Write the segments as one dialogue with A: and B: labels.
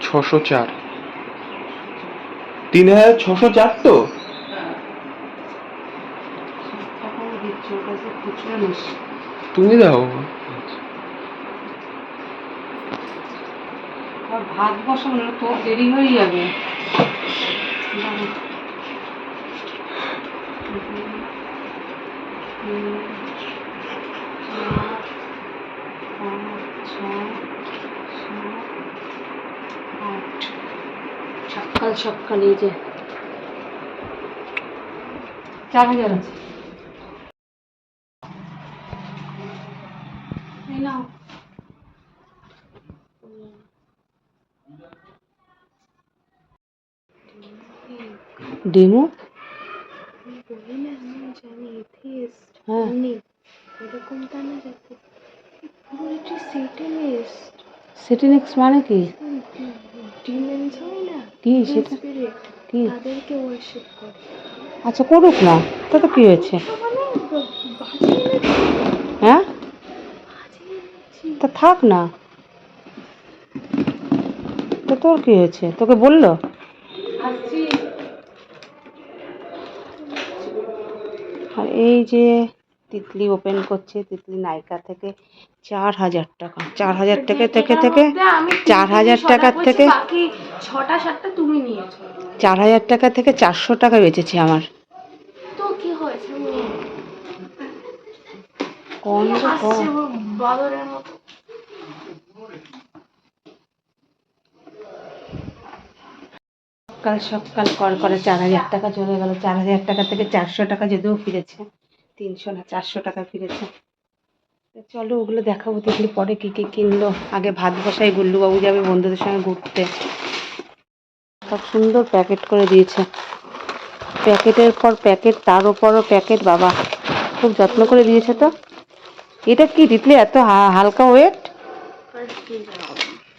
A: ছশো চার। তিন হাজার ছশো চার তো? তুমি দাও।
B: ভাত বসানো তো দেরি হয়ে যাবে দাঁড়া। সকাল সকাল এই যে চার হাজার আছে এই নাও ডেমো
C: বলি না আমি
B: কি সেটা কি? আচ্ছা করুক না তাতে কি হয়েছে? হ্যাঁ? তা থাক না। তো তোর কি হয়েছে? তোকে বলল? আর এই যে তিতলি ওপেন করছে তিতলি নায়িকা থেকে চার হাজার টাকা চার হাজার টাকা থেকে থেকে চার হাজার টাকার থেকে
C: ছটা সাতটা তুমি নিয়েছো।
B: চার হাজার টাকা থেকে চারশো টাকা বেঁচেছে আমার।
C: তো কি হয়েছে
B: সকাল সকাল কল করে চার হাজার টাকা চলে গেল চার হাজার টাকা থেকে চারশো টাকা যদিও ফিরেছে। তিনশো না চারশো টাকা ফিরেছে। চলো ওগুলো দেখাবো দেখলে পরে কী কী কিনলো। আগে ভাত বসাই, গুল্লুবাবু যাবে বন্ধুদের সঙ্গে ঘুরতে। সব সুন্দর প্যাকেট করে দিয়েছে। প্যাকেটের পর প্যাকেট, তার ওপরও প্যাকেট, বাবা। খুব যত্ন করে দিয়েছে তো। এটা কি তিতলি এত হালকা ওয়েট?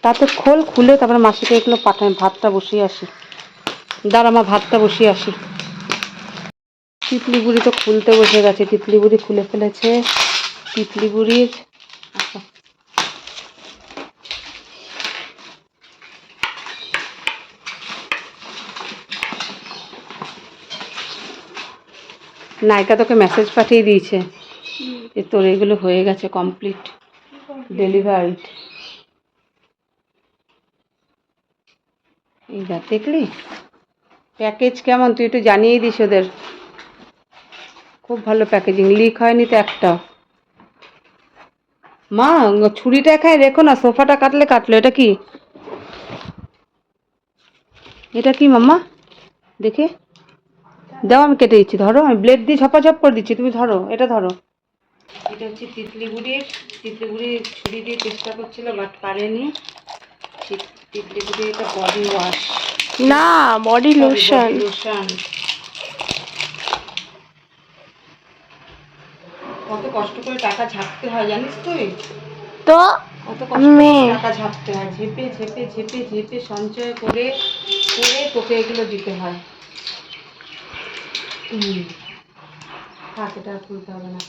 B: তাতে খোল খুলে তারপরে মাসিকে এগুলো পাঠায় ভাতটা বসিয়ে আসি। দাঁড়া মা, ভাতটা বসিয়ে আসি। তিতলি বুড়ি তো খুলতে বসে গেছে তিতলি বুড়ি খুলে ফেলেছে তিতলি বুড়ির আচ্ছা। নায়িকা তোকে মেসেজ পাঠিয়ে দিয়েছে যে তোর এগুলো হয়ে গেছে কমপ্লিট ডেলিভারিড এই দেখ দেখলি? প্যাকেজ কেমন? তুই একটু জানিয়ে দিস ওদের। খুব ভালো প্যাকেজিং লিক হয়নি তো একটা। মা ছুরিটা এখানে রেখো না সোফাটা কাটলে কাটলো এটা কি? এটা কি মাম্মা? দেখে। দাও আমি কেটে দিচ্ছি ধরো আমি ব্লেড দিয়ে ঝপাঝপ করে দিচ্ছি তুমি ধরো এটা ধরো। এটা হচ্ছে তিতলিগুড়ির তিতলিগুড়ির ছুরি দিয়ে চেষ্টা করছিল বাট পারেনি। তিত- তিতলিগুড়ির এটা বডি ওয়াশ
C: না বডি লোশন
B: লোশন কত কষ্ট করে টাকা হয় জানিস তুই?
C: তো
B: কত কষ্ট করে টাকা হয় ঝেপে ঝেপে ঝেপে ঝেপে সঞ্চয় করে করে তোকে এগুলো দিতে হয়। হুম থাক এটা খুলতে হবে না।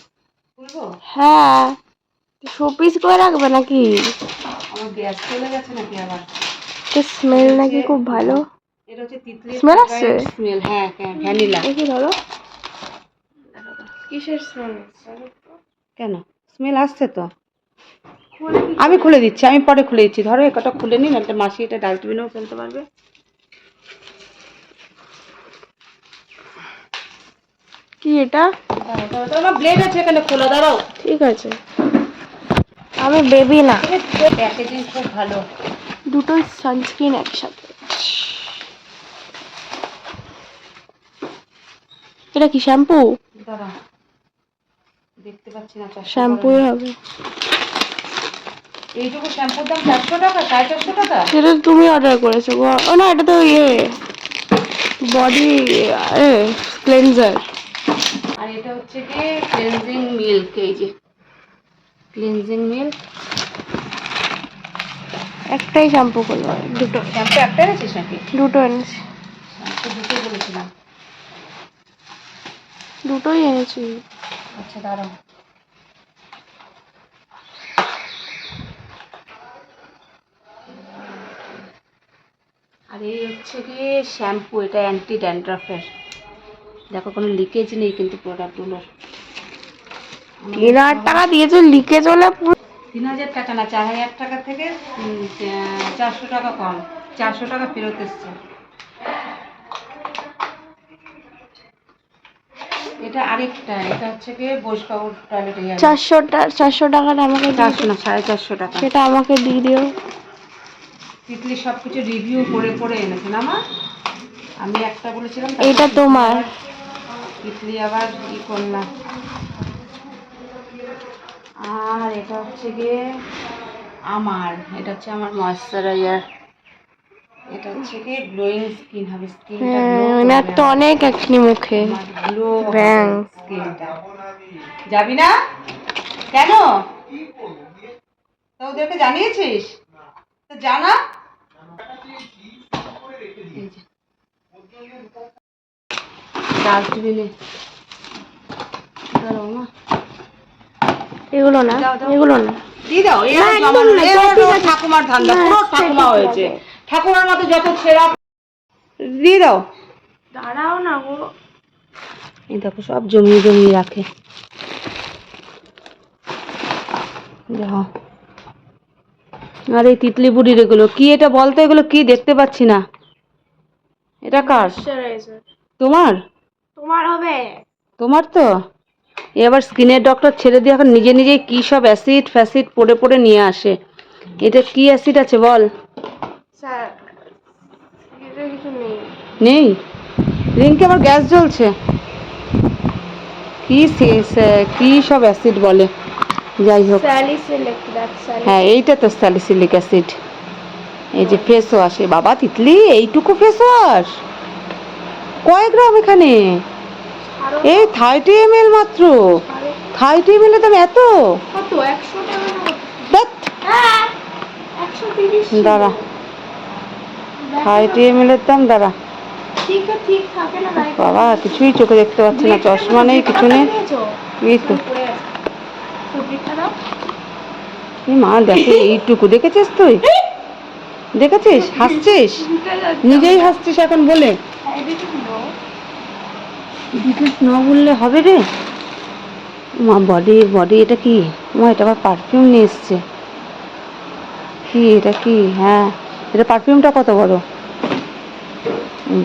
B: খুলবো
C: হ্যাঁ। শোপিস করে রাখবে নাকি?
B: আমার গ্যাস চলে গেছে নাকি আবার?
C: তো স্মেল নাকি খুব ভালো।
B: এটা হচ্ছে তিতলি
C: আসছে?
B: স্মেল হ্যাঁ হ্যাঁ ভ্যানিলা
C: দেখি ধরো? কিসের স্মেল
B: কেন? স্মেল আসছে তো? আমি খুলে দিচ্ছি আমি পরে খুলে দিচ্ছি। ধরো একটা খুলে নিন একটা মাসি এটা ডাস্টবিনেও ফেলতে পারবে।
C: কি এটা?
B: ব্লেড আছে এখানে খোলা দাঁড়াও।
C: ঠিক আছে। আমি বেবি না।
B: প্যাকেজিং খুব ভালো।
C: দুটোই সানস্ক্রিন একসাথে। এটা কি শ্যাম্পু
B: দাঁড়াও। দেখতে পাচ্ছি না
C: শ্যাম্পুই হবে।
B: এইটুকু শ্যাম্পুর দাম চারশো টাকা সাড়ে চারশো টাকা?
C: সেটা তুমি অর্ডার করেছ ও না এটা তো ইয়ে বডি ক্লেনজার
B: আর এটা হচ্ছে কি ক্লেনজিং মিল্ক এই যে। ক্লেনজিং মিল্ক
C: একটাই শ্যাম্পু করব। দুটো
B: শ্যাম্পু একটা এনেছিস নাকি?
C: দুটো এনেছি।
B: শ্যাম্পু দুটোই বলেছিলাম।
C: দুটোই এনেছি।
B: আচ্ছা দাঁড়াও। আর এই হচ্ছে গিয়ে শ্যাম্পু এটা অ্যান্টি ড্যান্ড্রফের দেখো কোনো লিকেজ নেই কিন্তু প্রোডাক্টগুলোর
C: তিন হাজার টাকা দিয়েছ চলে পুরো
B: তিন হাজার টাকা না চার হাজার টাকা থেকে চারশো টাকা কম। চারশো টাকা ফেরত এসছে। এটা আরেকটা এটা হচ্ছে গিয়ে বসবাবুর টয়লেটে
C: চারশো টা- চারশো টাকাটা আমাকে
B: চারশো না সাড়ে চারশো টাকা।
C: সেটা আমাকে দিয়ে দিও।
B: তিতলি সব কিছু রিভিউ করে করে এনেছে না মা? আমি একটা বলেছিলাম
C: এটা তোমার।
B: তিতলি আবার ই করলাম আর এটা হচ্ছে গিয়ে আমার এটা হচ্ছে আমার ময়শ্চারাইজার এটা হচ্ছে কি গ্লোয়িং স্কিন হবে স্কিনটা
C: হ্যাঁ ওনার তো অনেক একনি মুখে।
B: গ্লো
C: ব্যাং।
B: স্কিনটা যাবি না? কেন? তো ওদেরকে জানিয়েছিস? তো জানা ডাস্টবিনে।
C: এগুলো না। এগুলো না।
B: দাও এরা
C: আছে।
B: ঠাকুমার ধান্দা পুরো ঠাকুমা হয়েছে। ঠাকুমার মতো যত ছেঁড়া দিয়ে দাও।
C: দাঁড়াও না গো।
B: এই দেখো সব জমিয়ে জমিয়ে রাখে। দেখো। আর এই তিতলি বুড়ির এগুলো। কি এটা বলতো? এগুলো কি দেখতে পাচ্ছি না। এটা কার? তোমার?
C: তোমার হবে।
B: তোমার তো? এবার স্কিনের ডক্টর ছেড়ে দিয়ে এখন নিজে নিজেই কি সব অ্যাসিড ফ্যাসিড পড়ে পড়ে নিয়ে আসে। এটা কি অ্যাসিড আছে বল?
C: নেই।
B: রিঙ্কি আমার গ্যাস জ্বলছে। কি কি সব অ্যাসিড বলে? যাই হোক। হ্যাঁ এইটা তো স্যালিসিলিক অ্যাসিড এই যে ফেস ওয়াশ বাবা তিতলি এইটুকু ফেস ওয়াশ কয় গ্রাম এখানে? এই থার্টি এম এল মাত্র। থার্টি এম এল দাম এত?
C: হ্যাঁ
B: দাঁড়া। থার্টি এম এর দাম দাঁড়া। বাবা কিছুই চোখে দেখতে পাচ্ছি না চশমা নেই কিছু নেই। এই তো। মা দেখো এইটুকু দেখেছিস তুই? দেখেছিস? হাসছিস? নিজেই হাসছিস এখন বলে। ডিটেলস না বললে হবে রে। মা বডি বডি এটা কি? মা এটা আবার পারফিউম নিয়ে এসছে। কি এটা কি? হ্যাঁ। এটা পারফিউমটা কত বড়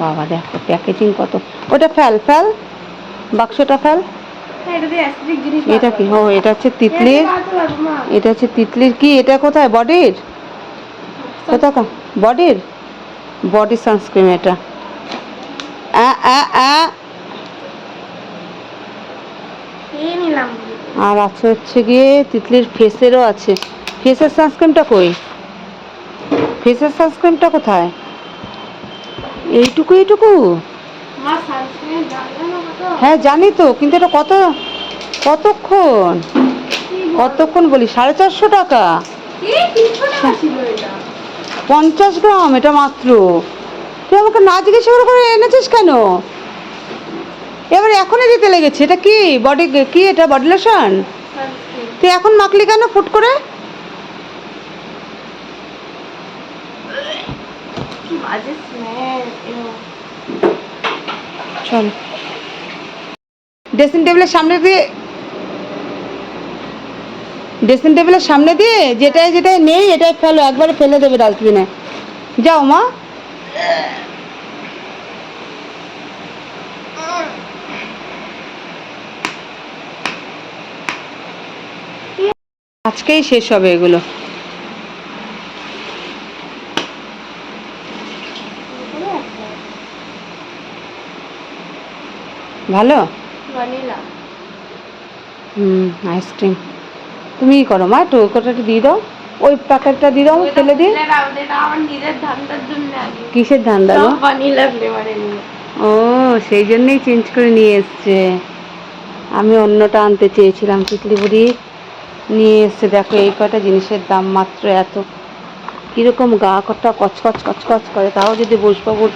B: বাবা দেখো প্যাকেজিং কত। ওটা ফেল ফেল? বাক্সটা ফেল?
C: এটা জিনিস
B: এটা কি? ও এটা হচ্ছে তিতলির এটা হচ্ছে তিতলির কি? এটা কোথায়? বডির? কোথা বডির? বডি সানস্ক্রিন এটা। আর আছে হচ্ছে গিয়ে তিতলির ফেসেরও আছে। ফেসের সানস্ক্রিনটা কই? ফেসের সানস্ক্রিনটা কোথায়? এইটুকু এইটুকু? হ্যাঁ জানি তো কিন্তু এটা কত কতক্ষণ? কতক্ষণ বলি? সাড়ে চারশো টাকা? পঞ্চাশ গ্রাম এটা মাত্র। তুই আমাকে না জিজ্ঞেস করে করে এনেছিস কেন? এবার এখনই দিতে লেগেছে। এটা কি? বডি কি এটা? বডি লোশন তুই এখন মাখলি কেন ফুট করে
C: কি বাজে স্মেল
B: ড্রেসিং টেবিলের সামনে দিয়ে ড্রেসিং টেবিলের সামনে দিয়ে যেটাই যেটাই নেই, এটাই ফেলো, একবারে ফেলে দেবে ডাস্টবিনে। যাও মা। আজকেই শেষ হবে এগুলো। ভালো?
C: ভ্যানিলা।
B: হুম আইসক্রিম তুমি কি করো মা একটু একটু দিয়ে দাও। ওই প্যাকেটটা দিয়ে দাও ফেলে দিয়ে কিসের ধান্দা গো?
C: ভ্যানিলা
B: ও সেই জন্যই চেঞ্জ করে নিয়ে এসছে। আমি অন্যটা আনতে চেয়েছিলাম বুড়ি। নিয়ে এসছে দেখো এই কটা জিনিসের দাম মাত্র এত। কীরকম গা কটা কচকচ কচকচ করে। তাও যদি বসবাবুর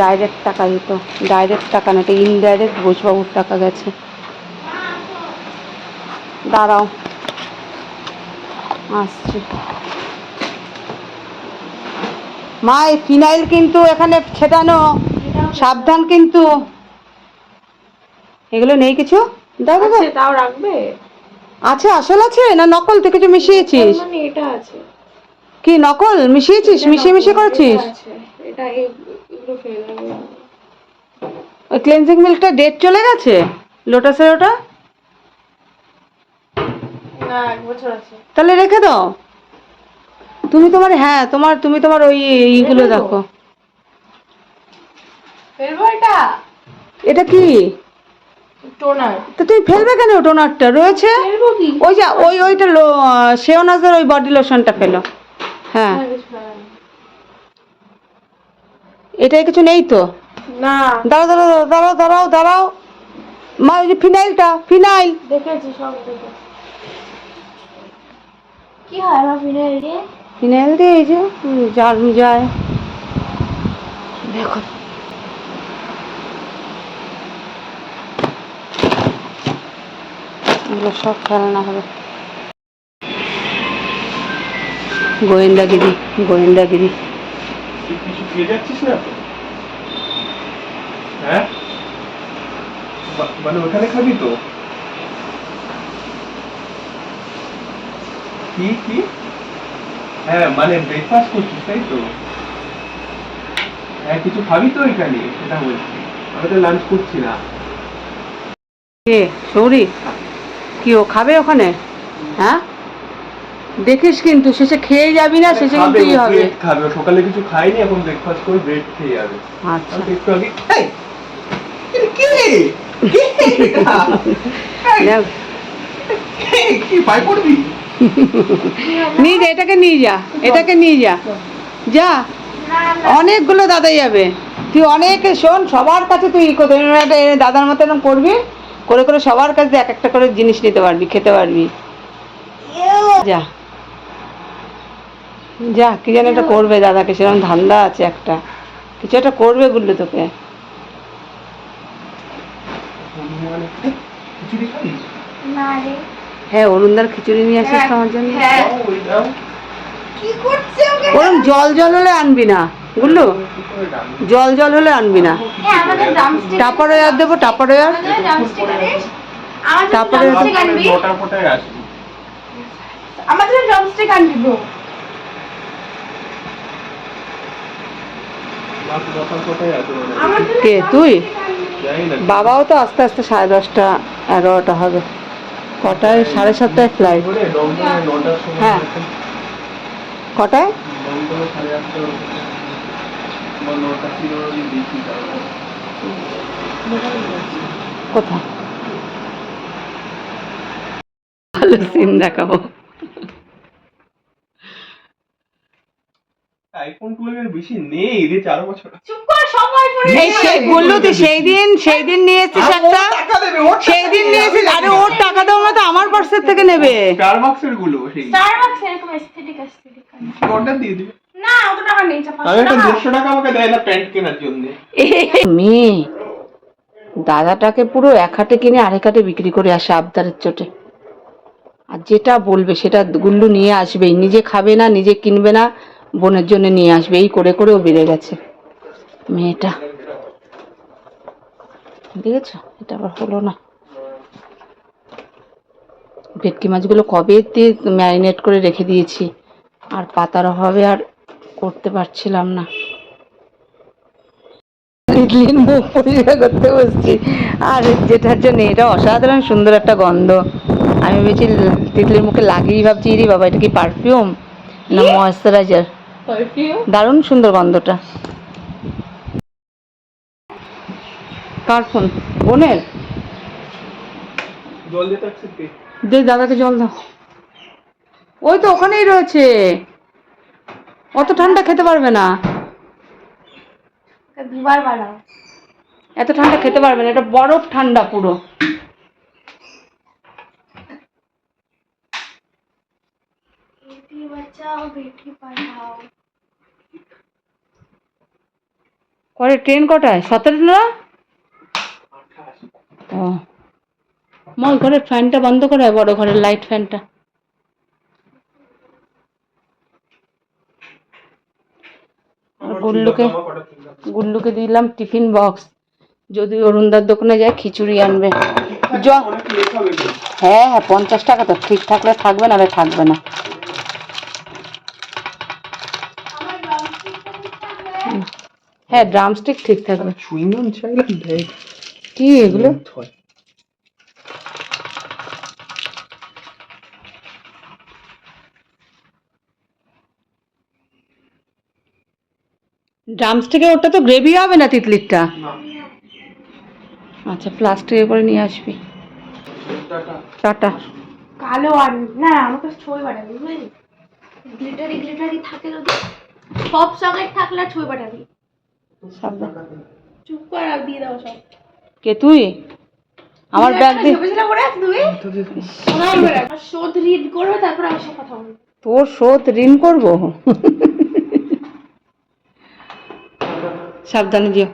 B: ডাইরেক্ট টাকা দিত। ডাইরেক্ট টাকা না এটা ইনডাইরেক্ট বসবাবুর টাকা গেছে। দাঁড়াও। আসছি। মা এই ফিনাইল কিন্তু এখানে ছেটানো। সাবধান কিন্তু। এগুলো নেই কিছু?
C: আছে, তাও রাখবে।
B: আছে আসল আছে না নকল? তুই কিছু মিশিয়েছিস?
C: মানে এটা আছে।
B: কি নকল? মিশিয়েছিস? মিশিয়ে মিশিয়ে করেছিস?
C: এটা
B: ওই ক্লেন্সিং মিল্কটা ডেট চলে গেছে? লোটাসের ওটা? তাহলে রেখে দাও। তুমি তোমার হ্যাঁ তোমার তুমি তোমার ওই
C: ইগুলো?
B: দেখো।
C: এটা?
B: এটা কি?
C: টোনার।
B: তো তুমি ফেলবে কেন টোনারটা? রয়েছে? ওই যে ওই ওইটা লো শেওনাজের ওই বডি লোশনটা ফেলো। হ্যাঁ। এটাই কিছু নেই তো?
C: না।
B: দাঁড়াও দাঁড়াও দাঁড়াও দাঁড়াও দাঁড়াও মা ওই যে ফিনাইলটা ফিনাইল
C: দেখেছি সব দেখে। কি হয় আমার ফিনাইল দিয়ে
B: ফিনাইল দিয়ে এই যে জার্ম যায়। দেখো। এগুলো সব হবে। গোয়েন্দাগিরি গোয়েন্দাগিরি
A: খেয়ে যাচ্ছিস না? হ্যাঁ? মানে ওখানে খাবি তো? কি কি? হ্যাঁ মানে ব্রেকফাস্ট করছিস, তাই তো? হ্যাঁ কিছু খাবি তো এখানে, সেটা বলছি। আমি তো লাঞ্চ করছি না।
B: কে সৌরি কি ও খাবে ওখানে? হ্যাঁ? দেখিস কিন্তু শেষে খেয়ে যাবি না শেষে কিন্তু ই হবে।
A: খাবে। সকালে কিছু খাইনি এখন ব্রেকফাস্ট করে ব্রেড খেয়ে যাবে।
B: আচ্ছা।
A: একটু আগে এই, এটা কে? কে? পাই পড়বি?
B: নিয়ে যা এটাকে নিয়ে যা এটাকে নিয়ে যা। যা অনেকগুলো দাদা যাবে। তুই অনেকে শোন সবার কাছে তুই দাদার মতো এরকম করবি করে করে সবার কাছে এক একটা করে জিনিস নিতে পারবি খেতে পারবি। যা। যা কি যেন একটা করবে দাদাকে সেরকম ধান্দা আছে একটা। কিছু একটা করবে বলল তোকে। হ্যাঁ অরুণদার খিচুড়ি নিয়ে আসিস তো আমার জন্য?
C: হ্যাঁ।
B: ওরম জল জল হলে আনবি না বুঝলো? জল জল হলে আনবি না।
C: হ্যাঁ আমাদের
B: টাপার ওয়ার দেবো টাপার ওয়ার
C: আমাদের ড্রামস্টিক আনিস আমার ড্রামস্টিক আনবি
A: নটা ফটায় আসবি
C: আমার জন্য ড্রামস্টিক আনবি ব্রো
A: রাত নটা ফটায় আসব মানে।
C: আমার জন্য
B: কে তুই? বাবাও তো আস্তে আস্তে সাড়ে দশটা এগারোটা হবে। কটায়? সাড়ে সাতটায় ফ্লাইট হ্যাঁ। কটায়। কোথায়? ভালো সিন দেখাবো।
A: আইফোন টুয়েলভ এর বেশি নেই রে চার বছর।
C: চুপ কর সবাই পড়ে
B: এই সেই বলল তুই সেই দিন সেই দিন নিয়ে এসেছিস একটা।
A: টাকা দেবে, ওর
B: সেই দিন নিয়ে এসেছিস আরে ওর টাকা আমার পার্সের থেকে নেবে।
A: স্টারবাক্স এরগুলো সেই।
C: স্টারবাকস এরকম এস্থেটিক এস্থেটিক
A: অর্ডার দিয়ে দিবে।
C: না অত টাকা নেই চা
A: আমি একটা
C: পাঁচশো টাকা।
A: দেড়শো টাকা আমাকে দেয় না প্যান্ট কেনার জন্য।
B: মেয়ে দাদাটাকে পুরো এক হাটে কিনে আরেক হাটে বিক্রি করে আসে আবদারের চোটে। আর যেটা বলবে সেটা গুল্লু নিয়ে আসবেই। নিজে খাবে না নিজে কিনবে না বোনের জন্য নিয়ে আসবে। এই করে করেও বেড়ে গেছে। মেয়েটা। দেখেছ? এটা আবার হলো না। ভেটকি মাছগুলো কবে ম্যারিনেট করে রেখে দিয়েছি? আর পাতার অভাবে আর করতে পারছিলাম না। মুখ পরিষ্কার করতে বসছি। আর যেটার জন্য, এটা অসাধারণ সুন্দর একটা গন্ধ। আমি ভেবেছি তিতলির মুখে লাগিয়েই ভাবছি রে বাবা, এটা কি পারফিউম না ময়েশ্চারাইজার দারুণ সুন্দর গন্ধটা। কার ফোন বোনের? দে দাদাকে জল দাও। ওই তো ওখানেই রয়েছে। অত ঠান্ডা খেতে পারবে না।
C: দুবার বাড়াও
B: এত ঠান্ডা খেতে পারবে না এটা বরফ ঠান্ডা পুরো
C: বেটি বাঁচাও বেটি পড়াও
B: করে ট্রেন কটায়? সতেরোটা ও। মা ঘরের ফ্যানটা বন্ধ করে বড় ঘরের লাইট ফ্যানটা। গুল্লুকে
A: কটা।
B: গুল্লুকে দিলাম টিফিন বক্স। যদি অরুণদার দোকানে যায় খিচুড়ি আনবে। হ্যাঁ হ্যাঁ পঞ্চাশ টাকা তো ঠিক থাকলে থাকবে না থাকবে না। হ্যাঁ ড্রামস্টিক ঠিক থাকবে।
A: চুইংগাম চাইলাম দেখ
B: কি এগুলো? ড্রামস্টিকে ওটা তো গ্রেভি হবে না তিতলিরটা?
A: না।
B: আচ্ছা প্লাস্টিকে করে নিয়ে আসবি।
A: টাটা
C: কালো আর না আমার কাছে ছবি পাঠাবি বুঝলি? গ্লিটারি গ্লিটারি থাকে যদি সব চকলেট থাকলে ছবি পাঠাবি চুপ কর আর দিয়ে দাও সব।
B: কে তুই? আমার ব্যাগ দিয়ে
C: ভেবেছিলাম পরে তুমি আমার শোধ রিড করবে তারপর আমার সাথে কথা বলবে।
B: তোর শোধ ঋণ করব? সাবধানে যেও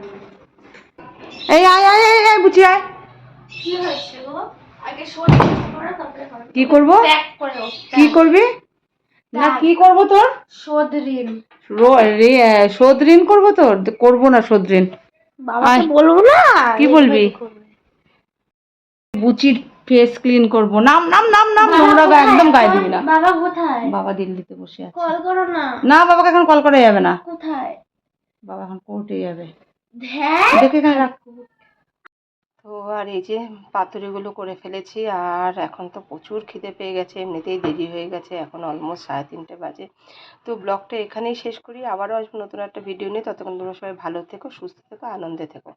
B: এই আয় আয় আয় আয় বুঝি আয়।
C: কি হয়েছে গো? আগে শোধ করো তারপরে
B: কি করব?
C: দাও
B: কি করবি? না কি করব তোর?
C: শোধ ঋণ।
B: রো- শোধ ঋণ করব তোর? করব না শোধ ঋণ।
C: বাবাকে বলব না?
B: কি বলবি? বুচির ফেস ক্লিন করব। নাম নাম নাম নাম নোংরা একদম গায়ে দিবি না।
C: বাবা কোথায়?
B: বাবা দিল্লিতে বসে আছে।
C: কল করো না।
B: না বাবাকে এখন কল করা যাবে না।
C: কোথায়?
B: বাবা এখন কোর্টে যাবে। দেখে রাখ। তো আর এই যে পাতুরিগুলো করে ফেলেছি, আর এখন তো প্রচুর খিদে পেয়ে গেছে, এমনিতেই দেরি হয়ে গেছে, এখন অলমোস্ট সাড়ে তিনটে বাজে। তো ব্লগটা এখানেই শেষ করি, আবারও আসব নতুন একটা ভিডিও নিয়ে, ততক্ষণ তোমরা সবাই ভালো থেকো, সুস্থ থেকো, আনন্দে থেকো।